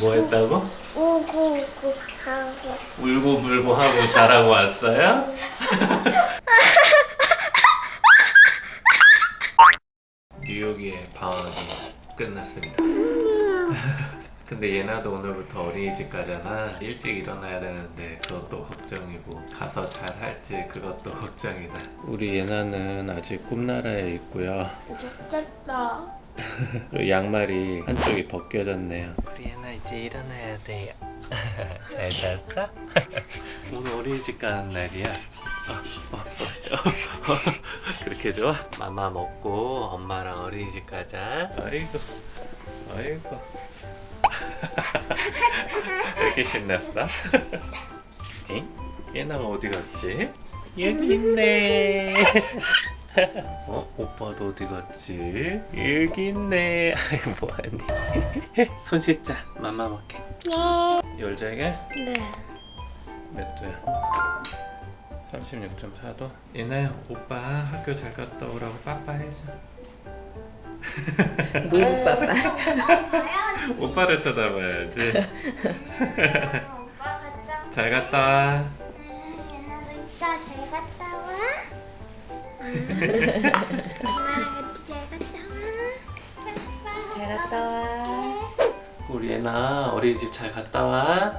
뭐 했다고? 우고 우고 하고 울고 불고 하고 잘하고 왔어요? 뉴욕의 방학이 끝났습니다. 근데 예나도 오늘부터 어린이집 가잖아. 일찍 일어나야 되는데 그것도 걱정이고 가서 잘 할지 그것도 걱정이다. 우리 예나는 아직 꿈나라에 있고요. 좋겠다 그리고 양말이 한쪽이 벗겨졌네요. 우리 예나 이제 일어나야 돼요. 잘 잤어? 오늘 어린이집 가는 날이야. 그렇게 좋아? 마마 먹고 엄마랑 어린이집 가자. 아이고, 아이고. 왜 이렇게 신났어? 응? 예나가 어디 갔지? 여기 있네. 어? 오빠도 어디 갔지? 여기 있네. 아이 뭐하니? 손 씻자. 맘마 먹게. 열자게? 네 몇 도야? 36.4도? 예나야 오빠 학교 잘 갔다 오라고 빠빠 해줘. 노루 빠빠. 오빠를 쳐다봐야지. 오빠 갔다 잘 갔다 와. 얘나도 이따 잘 갔다 와 엄마랑 같이 잘 갔다 와 잘 갔다 와. 우리 예나 어린이집 잘 갔다 와.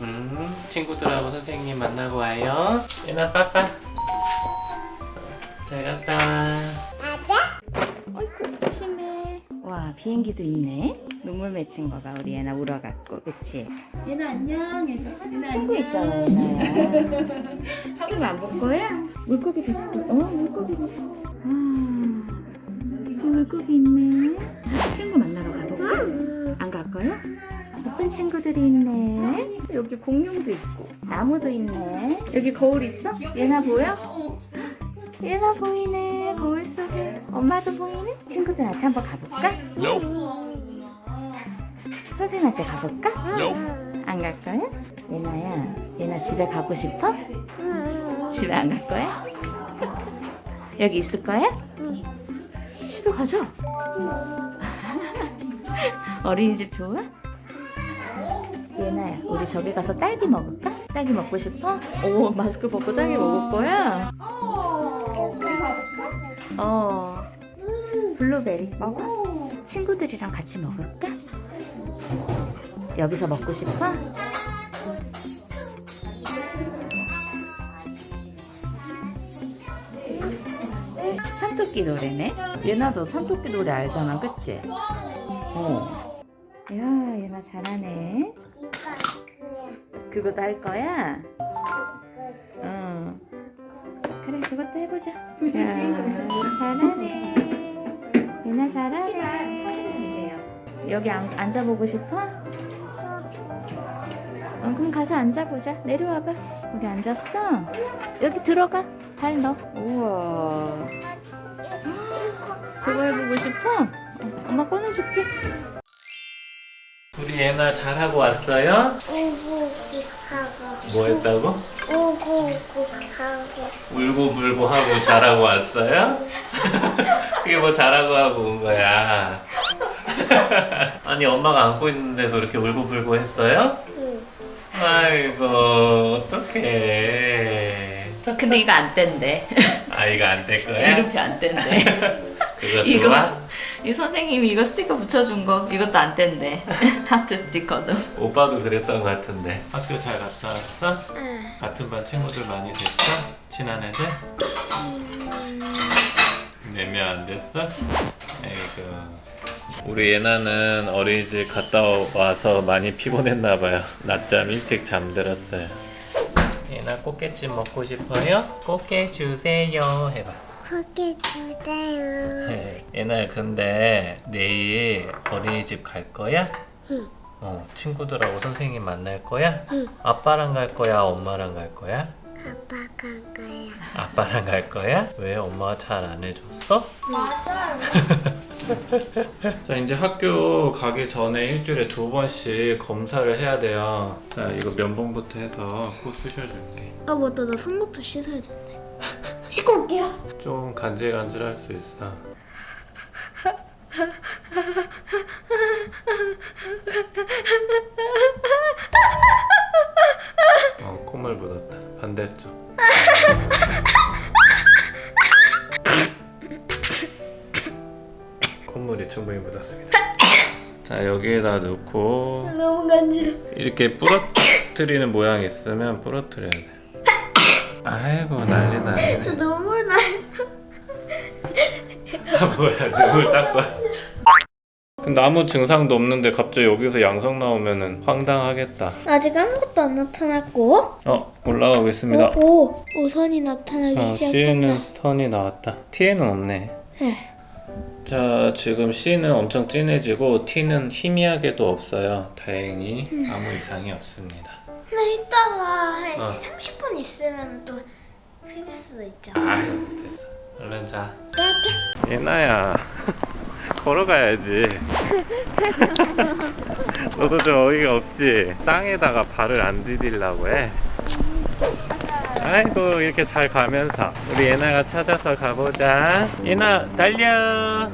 음, 친구들하고 선생님 만나고 와요. 예나 빠빠. 잘 갔다 와. 어이구 조심해. 와 비행기도 있네. 눈물 맺힌 거가 우리 애나 울어갖고 그치? 얘나 안녕. 얘나 친구 있잖아. 친구 안볼 거야? 물고기도 싶어. 어 물고기도 싶어. 아 물고기 있네. 친구 만나러 가볼까? 안 갈 거야? 예쁜 친구들이 있네. 여기 공룡도 있고 나무도 있네. 여기 거울 있어? 얘나 보여? 얘나 보이네. 거울 속에 엄마도 보이네. 친구들한테 한번 가볼까? 선생님한테 가볼까? 안 갈 거야? 얘나야, 얘나 집에 가고 싶어? 집에 안 갈 거야? 여기 있을 거야? 집에 가자. 어린이집 좋아? 얘나야, 우리 저기 가서 딸기 먹을까? 딸기 먹고 싶어? 오, 마스크 벗고 딸기 먹을 거야? 어. 블루베리 먹어? 친구들이랑 같이 먹을까? 여기서 먹고 싶어? 산토끼 노래네? 얘나도 산토끼 노래 알잖아, 그치? 어. 야, 얘나 잘하네. 그것도 할 거야? 응. 그래, 그것도 해보자. 야, 잘하네. 얘나 잘하네. 여기 앉, 앉아보고 싶어? 어, 그럼 가서 앉아보자. 내려와봐. 여기 앉았어? 여기 들어가. 발 넣어. 우와. 그거 해보고 싶어? 어, 엄마 꺼내줄게. 우리 예나 잘하고 왔어요? 우고 우고 하고 뭐 했다고? 우고 우고 하고 울고 불고 하고 잘하고 왔어요? 그게 뭐 잘하고 하고 온 거야. 아니 엄마가 안고 있는데도 이렇게 울고 불고 했어요? 응. 아이고 어떡해. 근데 이거 안 뗀대. 아이가 안 될 거야? 이렇게 안 뗀대. 그거 이거 좋아? 이 선생님이 이거 스티커 붙여준 거 이것도 안 뗀대. 하트 스티커도. 오빠도 그랬던 것 같은데. 학교 잘 갔다 왔어? 응. 같은 반 친구들 많이 됐어? 친한 애들? 몇명 안 됐어? 아이고. 우리 예나는 어린이집 갔다 와서 많이 피곤했나 봐요. 낮잠 일찍 잠들었어요. 예나 꽃게찜 먹고 싶어요? 꽃게 주세요 해봐. 거기 주세요 예나야 근데 내일 어린이집 갈 거야? 응. 어 친구들하고 선생님 만날 거야? 응. 아빠랑 갈 거야? 엄마랑 갈 거야? 아빠 간 거야 아빠랑 갈 거야? 왜 엄마가 잘 안 해줬어? 맞아 자 이제 학교 가기 전에 일주일에 두 번씩 검사를 해야 돼요 자 이거 면봉부터 해서 코 쑤셔줄게 아 맞다 나 손부터 씻어야 되는데 씻고 올게요. 좀 간질간질할 수 있어. 어 콧물 묻었다. 반대쪽. 콧물이 충분히 묻었습니다. 자 여기에다 넣고 너무 간지러. 이렇게 부러뜨리는 모양 있으면 부러뜨려야 돼 아이고 난리 나네 저 눈물 나. 아 뭐야 눈물 닦고 근데 아무 증상도 없는데 갑자기 여기서 양성 나오면은 황당하겠다 아직 아무것도 안 나타났고. 어 올라가고 있습니다 오, 오, 선이 나타나기 아, 시작했다. C에는 선이 나왔다. T에는 없네. 네. 자, 지금 C는 엄청 진해지고 T는 희미하게도 없어요. 다행히 아무 이상이 없습니다. 근데 이따가 한 어. 30분 있으면 또 생길 수도 있죠. 아유, 됐어. 얼른 자. 예나야, 걸어가야지. 너도 좀 어이가 없지? 땅에다가 발을 안 디딜라고 해. 아이고 이렇게 잘 가면서 우리 예나가 찾아서 가보자. 예나 달려!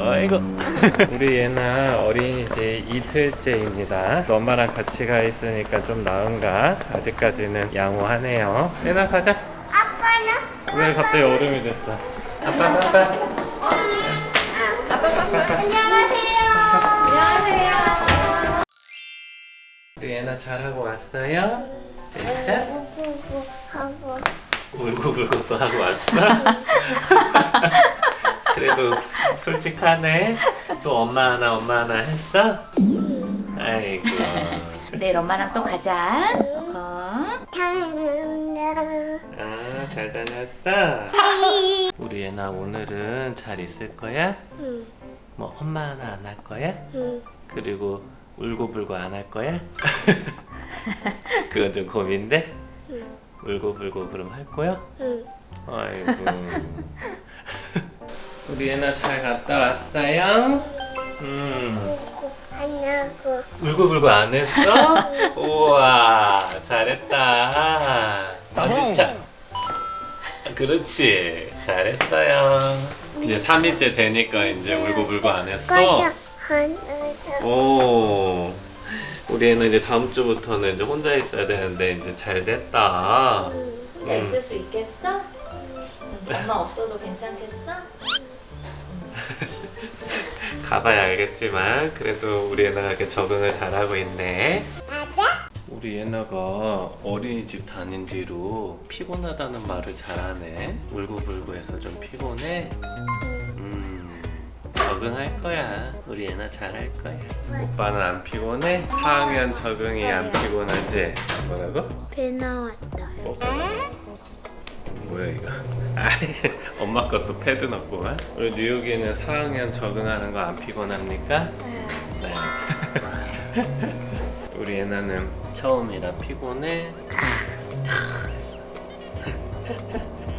어이구. 우리 예나 어린이집 이틀째입니다. 엄마랑 같이 가 있으니까 좀 나은가? 아직까지는 양호하네요. 예나 가자. 아빠는? 왜 갑자기 얼음이 됐어? 아빠 아빠. 안녕하세요. 안녕하세요. 우리 예나 잘하고 왔어요? 진짜? 하고 울고불고 또 하고 왔어? 그래도 솔직하네. 또 엄마 하나 엄마 하나 했어? 아이고. 내일 엄마랑 또 가자. 어? 다녀. 아, 잘 다녔어? 우리 애나 오늘은 잘 있을 거야? 응, 뭐 엄마 하나 안 할 거야? 응. 그리고 울고불고 안 할 거야? 그건 좀 고민돼? 응. 울고불고 그럼 할 거야? 응. 아이고. 우리 애나 잘 갔다 왔어요? 음. 하냐고. 울고불고 안 했어? 우와, 잘했다. 아, 진짜. 그렇지. 잘했어요. 이제 3일째 되니까 이제 울고불고 안 했어? 꺼져. 하나. 오. 우리 애는 이제 다음 주부터는 이제 혼자 있어야 되는데 이제 잘 됐다. 혼자 있을 수 있겠어? 응, 엄마 없어도 괜찮겠어? 가봐야 알겠지만 그래도 우리 애나가 이렇게 적응을 잘하고 있네. 우리 애나가 어린이집 다닌 뒤로 피곤하다는 말을 잘하네. 울고불고 해서 좀 피곤해. 음, 적응할 거야. 우리 애나 잘할 거야. 오빠는 안 피곤해? 4학년 적응이 안 피곤하지? 뭐라고? 배 나왔다. 어? 뭐야 이거? 아, 엄마 것도 패드 넣고만. 우리 뉴욕이는 4학년 적응하는 거 안 피곤합니까? 네. 우리 애나는 처음이라 피곤해.